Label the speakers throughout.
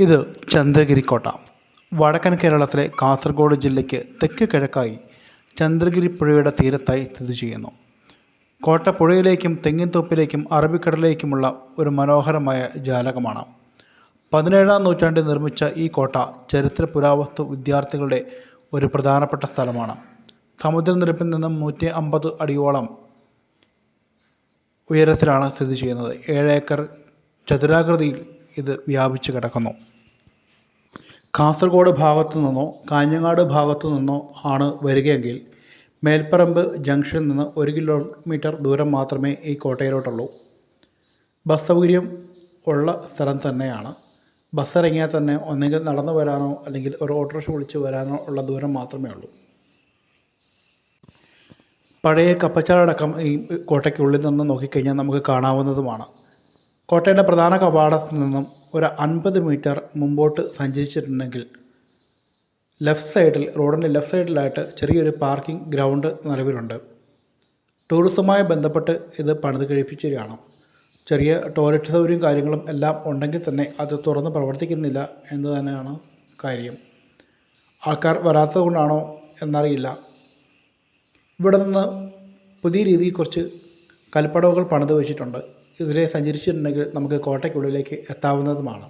Speaker 1: ഇത് ചന്ദ്രഗിരി കോട്ട വടക്കൻ കേരളത്തിലെ കാസർഗോഡ് ജില്ലയ്ക്ക് തെക്ക് കിഴക്കായി ചന്ദ്രഗിരി പുഴയുടെ തീരത്തായി സ്ഥിതി ചെയ്യുന്നു. കോട്ട പുഴയിലേക്കും തെങ്ങിൻതോപ്പിലേക്കും അറബിക്കടലിലേക്കുമുള്ള ഒരു മനോഹരമായ ജാലകമാണ്. പതിനേഴാം നൂറ്റാണ്ടിൽ നിർമ്മിച്ച ഈ കോട്ട ചരിത്ര പുരാവസ്തു വിദ്യാർത്ഥികളുടെ ഒരു പ്രധാനപ്പെട്ട സ്ഥലമാണ്. സമുദ്രനിരപ്പിൽ നിന്നും നൂറ്റി അമ്പത് അടിയോളം ഉയരത്തിലാണ് സ്ഥിതി ചെയ്യുന്നത്. ഏഴേക്കർ ചതുരാകൃതിയിൽ ഇത് വ്യാപിച്ചു കിടക്കുന്നു. കാസർഗോഡ് ഭാഗത്തു നിന്നോ കാഞ്ഞങ്ങാട് ഭാഗത്തു നിന്നോ ആണ് വരികയെങ്കിൽ മേൽപ്പറമ്പ് ജംഗ്ഷനിൽ നിന്ന് ഒരു കിലോമീറ്റർ ദൂരം മാത്രമേ ഈ കോട്ടയിലോട്ടുള്ളൂ. ബസ് സൗകര്യം ഉള്ള സ്ഥലം തന്നെയാണ്. ബസ് ഇറങ്ങിയാൽ തന്നെ ഒന്നെങ്കിൽ നടന്നു വരാനോ അല്ലെങ്കിൽ ഒരു ഓട്ടോറിക്ഷ വിളിച്ച് വരാനോ ഉള്ള ദൂരം മാത്രമേ ഉള്ളൂ. പഴയ കപ്പച്ചാലടക്കം ഈ കോട്ടയ്ക്കുള്ളിൽ നിന്ന് നോക്കിക്കഴിഞ്ഞാൽ നമുക്ക് കാണാവുന്നതുമാണ്. കോട്ടയുടെ പ്രധാന കവാടത്തിൽ നിന്നും ഒരു അൻപത് മീറ്റർ മുമ്പോട്ട് സഞ്ചരിച്ചിട്ടുണ്ടെങ്കിൽ ലെഫ്റ്റ് സൈഡിൽ റോഡിന്റെ ലെഫ്റ്റ് സൈഡിലായിട്ട് ചെറിയൊരു പാർക്കിംഗ് ഗ്രൗണ്ട് നിലവിലുണ്ട്. ടൂറിസവുമായി ബന്ധപ്പെട്ട് ഇത് പണിത് കഴിപ്പിച്ചിരിക്കുകയാണ് ചെറിയ ടോയ്ലറ്റ് സൗകര്യവും കാര്യങ്ങളും എല്ലാം ഉണ്ടെങ്കിൽ തന്നെ അത് തുറന്ന് പ്രവർത്തിക്കുന്നില്ല എന്ന് തന്നെയാണ് കാര്യം. ആൾക്കാർ വരാത്തത് കൊണ്ടാണോ എന്നറിയില്ല. ഇവിടെ നിന്ന് പുതിയ രീതിയിൽ കുറച്ച് കൽപ്പടവുകൾ പണിത് വെച്ചിട്ടുണ്ട്. ഇതിലെ സഞ്ചരിച്ചിട്ടുണ്ടെങ്കിൽ നമുക്ക് കോട്ടയ്ക്കുള്ളിലേക്ക് എത്താവുന്നതുമാണ്.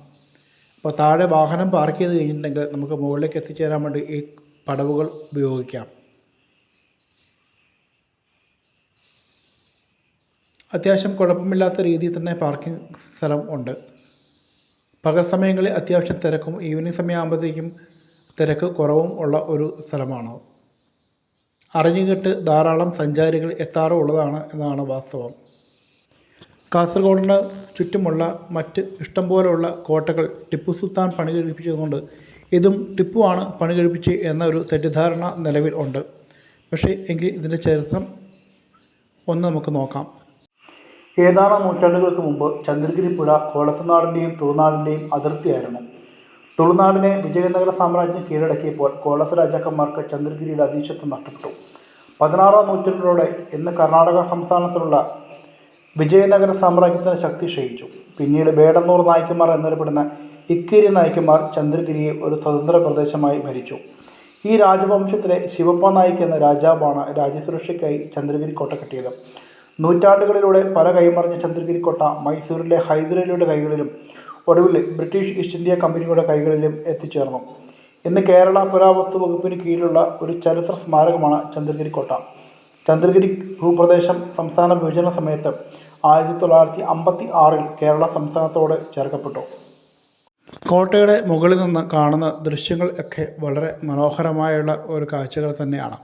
Speaker 1: അപ്പോൾ താഴെ വാഹനം പാർക്ക് ചെയ്ത് കഴിഞ്ഞിട്ടുണ്ടെങ്കിൽ നമുക്ക് മുകളിലേക്ക് എത്തിച്ചേരാൻ വേണ്ടി ഈ പടവുകൾ ഉപയോഗിക്കാം. അത്യാവശ്യം കുഴപ്പമില്ലാത്ത രീതിയിൽ തന്നെ പാർക്കിംഗ് സ്ഥലം ഉണ്ട്. പകൽ സമയങ്ങളിൽ അത്യാവശ്യം തിരക്കും ഈവനിങ് സമയമാകുമ്പോഴത്തേക്കും തിരക്ക് കുറവും ഉള്ള ഒരു സ്ഥലമാണ്. അറിഞ്ഞുകെട്ട് ധാരാളം സഞ്ചാരികൾ എത്താറുള്ളതാണ് എന്നാണ് വാസ്തവം. കാസർഗോഡിന് ചുറ്റുമുള്ള മറ്റ് ഇഷ്ടംപോലെയുള്ള കോട്ടകൾ ടിപ്പു സുൽത്താൻ പണി കഴിപ്പിച്ചതുകൊണ്ട് ഇതും ടിപ്പു ആണ് പണി കഴിപ്പിച്ച് എന്ന ഒരു തെറ്റിദ്ധാരണ നിലവിൽ ഉണ്ട്. പക്ഷേ എങ്കിൽ ഇതിന്റെ ചരിത്രം ഒന്ന് നമുക്ക് നോക്കാം. ഏതാനും നൂറ്റാണ്ടുകൾക്ക് മുമ്പ് ചന്ദ്രഗിരി പുഴ കോളസനാടിന്റെയും തുളുനാടിന്റെയും അതിർത്തിയായിരുന്നു. തുളുനാടിനെ വിജയനഗര സാമ്രാജ്യം കീഴടക്കിയപ്പോൾ കോളസ രാജാക്കന്മാർക്ക് ചന്ദ്രഗിരിയുടെ അധീശത്വം നഷ്ടപ്പെട്ടു. പതിനാറാം നൂറ്റാണ്ടിലൂടെ ഇന്ന് കർണാടക സംസ്ഥാനത്തിലുള്ള വിജയനഗര സാമ്രാജ്യത്തിന് ശക്തി ക്ഷയിച്ചു. പിന്നീട് വേടന്നൂർ നായ്ക്കന്മാർ എന്നറിയപ്പെടുന്ന ഇക്കിരി നായ്ക്കന്മാർ ചന്ദ്രഗിരിയെ ഒരു സ്വതന്ത്ര പ്രദേശമായി ഭരിച്ചു. ഈ രാജവംശത്തിലെ ശിവപ്പ നായിക് എന്ന രാജാവാണ് രാജ്യസുരക്ഷയ്ക്കായി ചന്ദ്രഗിരി കോട്ട കെട്ടിയത്. നൂറ്റാണ്ടുകളിലൂടെ പല കൈമറിഞ്ഞ ചന്ദ്രഗിരി കോട്ട മൈസൂരിലെ ഹൈദരലിയുടെ കൈകളിലും ഒടുവിൽ ബ്രിട്ടീഷ് ഈസ്റ്റ് ഇന്ത്യ കമ്പനിയുടെ കൈകളിലും എത്തിച്ചേർന്നു. ഇന്ന് കേരള പുരാവസ്തു വകുപ്പിന് കീഴിലുള്ള ഒരു ചരിത്ര സ്മാരകമാണ് ചന്ദ്രഗിരി കോട്ട. ചന്ദ്രഗിരി ഭൂപ്രദേശം സംസ്ഥാന വിഭജന സമയത്ത് ആയിരത്തി തൊള്ളായിരത്തി അമ്പത്തി ആറിൽ കേരള സംസ്ഥാനത്തോട് ചേർക്കപ്പെട്ടു. കോട്ടയുടെ മുകളിൽ നിന്ന് കാണുന്ന ദൃശ്യങ്ങൾ ഒക്കെ വളരെ മനോഹരമായുള്ള ഒരു കാഴ്ചകൾ തന്നെയാണ്.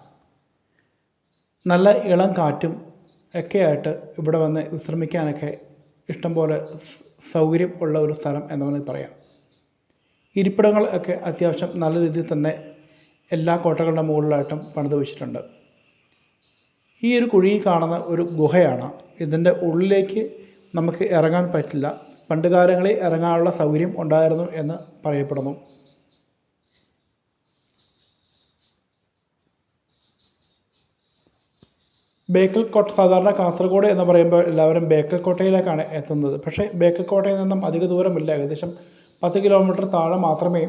Speaker 1: നല്ല ഇളം കാറ്റും ഒക്കെയായിട്ട് ഇവിടെ വന്ന് വിശ്രമിക്കാനൊക്കെ ഇഷ്ടംപോലെ സൗകര്യം ഉള്ള ഒരു സ്ഥലം എന്ന് വേണമെങ്കിൽ പറയാം. ഇരിപ്പിടങ്ങൾ ഒക്കെ അത്യാവശ്യം നല്ല രീതിയിൽ തന്നെ എല്ലാ കോട്ടകളുടെ മുകളിലായിട്ടും പണിത് വെച്ചിട്ടുണ്ട്. ഈ ഒരു കുഴിയിൽ കാണുന്ന ഒരു ഗുഹയാണ്. ഇതിന്റെ ഉള്ളിലേക്ക് നമുക്ക് ഇറങ്ങാൻ പറ്റില്ല. പണ്ട് കാലങ്ങളിൽ ഇറങ്ങാനുള്ള സൗകര്യം ഉണ്ടായിരുന്നു എന്ന് പറയപ്പെടുന്നു. ബേക്കൽ കോട്ട സാധാരണ കാസർഗോഡ് എന്ന് പറയുമ്പോൾ എല്ലാവരും ബേക്കൽ കോട്ടയിലേക്കാണ് എത്തുന്നത്. പക്ഷേ ബേക്കൽ കോട്ടയിൽ നിന്നും അധിക ദൂരമില്ല. ഏകദേശം പത്ത് കിലോമീറ്റർ താഴെ മാത്രമേ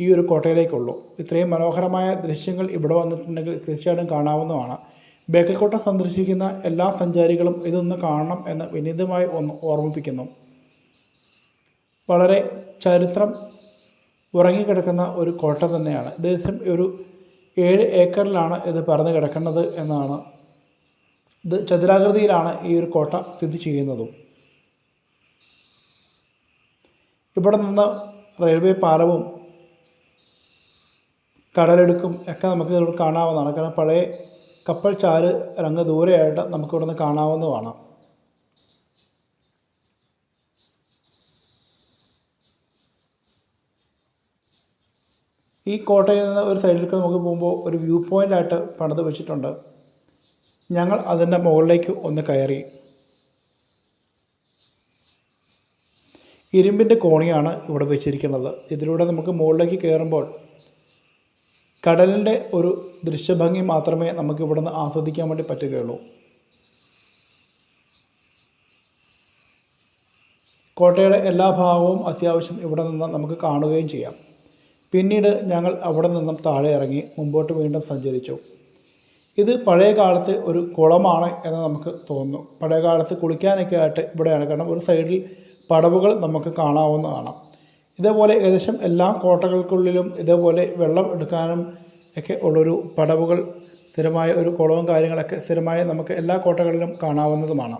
Speaker 1: ഈ ഒരു കോട്ടയിലേക്കുള്ളൂ. ഇത്രയും മനോഹരമായ ദൃശ്യങ്ങൾ ഇവിടെ വന്നിട്ടുണ്ടെങ്കിൽ തീർച്ചയായിട്ടും കാണാവുന്നതാണ്. ബേക്കൽ കോട്ട സന്ദർശിക്കുന്ന എല്ലാ സഞ്ചാരികളും ഇതൊന്ന് കാണണം എന്ന് വിനീതമായി ഒന്ന് ഓർമ്മിപ്പിക്കുന്നു. വളരെ ചരിത്രം ഉറങ്ങിക്കിടക്കുന്ന ഒരു കോട്ട തന്നെയാണ്. ഏകദേശം ഒരു ഏഴ് ഏക്കറിലാണ് ഇത് പറഞ്ഞു കിടക്കുന്നത് എന്നാണ്. ഇത് ചതുരാകൃതിയിലാണ് ഈ ഒരു കോട്ട സ്ഥിതി ചെയ്യുന്നതും. ഇവിടെ നിന്ന് റെയിൽവേ പാലവും കടലെടുക്കും ഒക്കെ നമുക്ക് ഇതിലൂടെ കാണാവുന്നതാണ്. കാരണം പഴയ കപ്പൽ ചാൽ രംഗ ദൂരെയായിട്ട് നമുക്ക് ഇവിടെ കാണാവുന്നതാണ് ഈ കോട്ടയിൽ നിന്ന് ഒരു സൈഡിലേക്ക് നമുക്ക് പോകുമ്പോൾ ഒരു വ്യൂ പോയിന്റായിട്ട് പണിത് വെച്ചിട്ടുണ്ട്. ഞങ്ങൾ അതിന്റെ മുകളിലേക്ക് ഒന്ന് കയറി. ഇരുമ്പിന്റെ കോണിയാണ് ഇവിടെ വെച്ചിരിക്കുന്നത്. ഇതിലൂടെ നമുക്ക് മുകളിലേക്ക് കയറുമ്പോൾ കടലിന്റെ ഒരു ദൃശ്യഭംഗി മാത്രമേ നമുക്ക് ഇവിടുന്ന് ആസ്വദിക്കാൻ വേണ്ടി പറ്റുകയുള്ളൂ. കോട്ടയുടെ എല്ലാ ഭാഗവും അത്യാവശ്യം ഇവിടെ നിന്ന് നമുക്ക് കാണുകയും ചെയ്യാം. പിന്നീട് ഞങ്ങൾ അവിടെ നിന്നും താഴെ ഇറങ്ങി മുമ്പോട്ട് വീണ്ടും സഞ്ചരിച്ചു. ഇത് പഴയ കാലത്ത് ഒരു കുളമാണ് എന്ന് നമുക്ക് തോന്നുന്നു. പഴയ കാലത്ത് കുളിക്കാനൊക്കെ ആയിട്ട് ഇവിടെയാണ്. കാരണം ഒരു സൈഡിൽ പടവുകൾ നമുക്ക് കാണാവുന്നതാണ്. ഇതേപോലെ ഏകദേശം എല്ലാ കോട്ടകൾക്കുള്ളിലും ഇതേപോലെ വെള്ളം എടുക്കാനും ഒക്കെ ഉള്ളൊരു പടവുകൾ സ്ഥിരമായ ഒരു കുളവും കാര്യങ്ങളൊക്കെ സ്ഥിരമായി നമുക്ക് എല്ലാ കോട്ടകളിലും കാണാവുന്നതുമാണ്.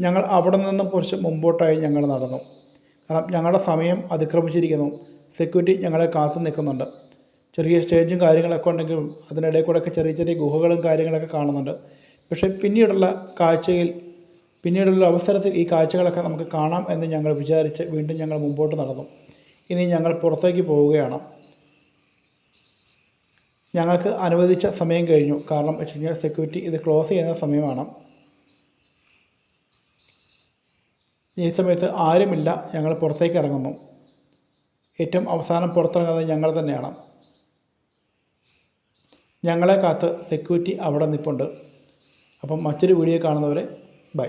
Speaker 1: ഞങ്ങൾ അവിടെ നിന്നും കുറച്ച് മുമ്പോട്ടായി ഞങ്ങൾ നടന്നു. കാരണം ഞങ്ങളുടെ സമയം അതിക്രമിച്ചിരിക്കുന്നു. സെക്യൂരിറ്റി ഞങ്ങളെ കാത്തു നിൽക്കുന്നുണ്ട്. ചെറിയ സ്റ്റേജും കാര്യങ്ങളൊക്കെ ഉണ്ടെങ്കിലും അതിനിടയിൽ കൂടെയൊക്കെ ചെറിയ ചെറിയ ഗുഹകളും കാര്യങ്ങളൊക്കെ കാണുന്നുണ്ട്. പക്ഷേ പിന്നീടുള്ള കാഴ്ചയിൽ പിന്നീടുള്ള അവസരത്തിൽ ഈ കാഴ്ചകളൊക്കെ നമുക്ക് കാണാം എന്ന് ഞങ്ങൾ വിചാരിച്ച് വീണ്ടും ഞങ്ങൾ മുമ്പോട്ട് നടന്നു. ഇനി ഞങ്ങൾ പുറത്തേക്ക് പോവുകയാണ്. ഞങ്ങൾക്ക് അനുവദിച്ച സമയം കഴിഞ്ഞു. കാരണം വെച്ച് കഴിഞ്ഞാൽ സെക്യൂരിറ്റി ഇത് ക്ലോസ് ചെയ്യുന്ന സമയമാണ്. ഈ സമയത്ത് ആരുമില്ല. ഞങ്ങൾ പുറത്തേക്ക് ഇറങ്ങുന്നു. ഏറ്റവും അവസാനം പുറത്തിറങ്ങുന്നത് ഞങ്ങൾ തന്നെയാണ്. ഞങ്ങളെ കാത്ത് സെക്യൂരിറ്റി അവിടെ നിൽപ്പുണ്ട് അപ്പം മറ്റൊരു വീഡിയോ കാണുന്നവരെ ബൈ.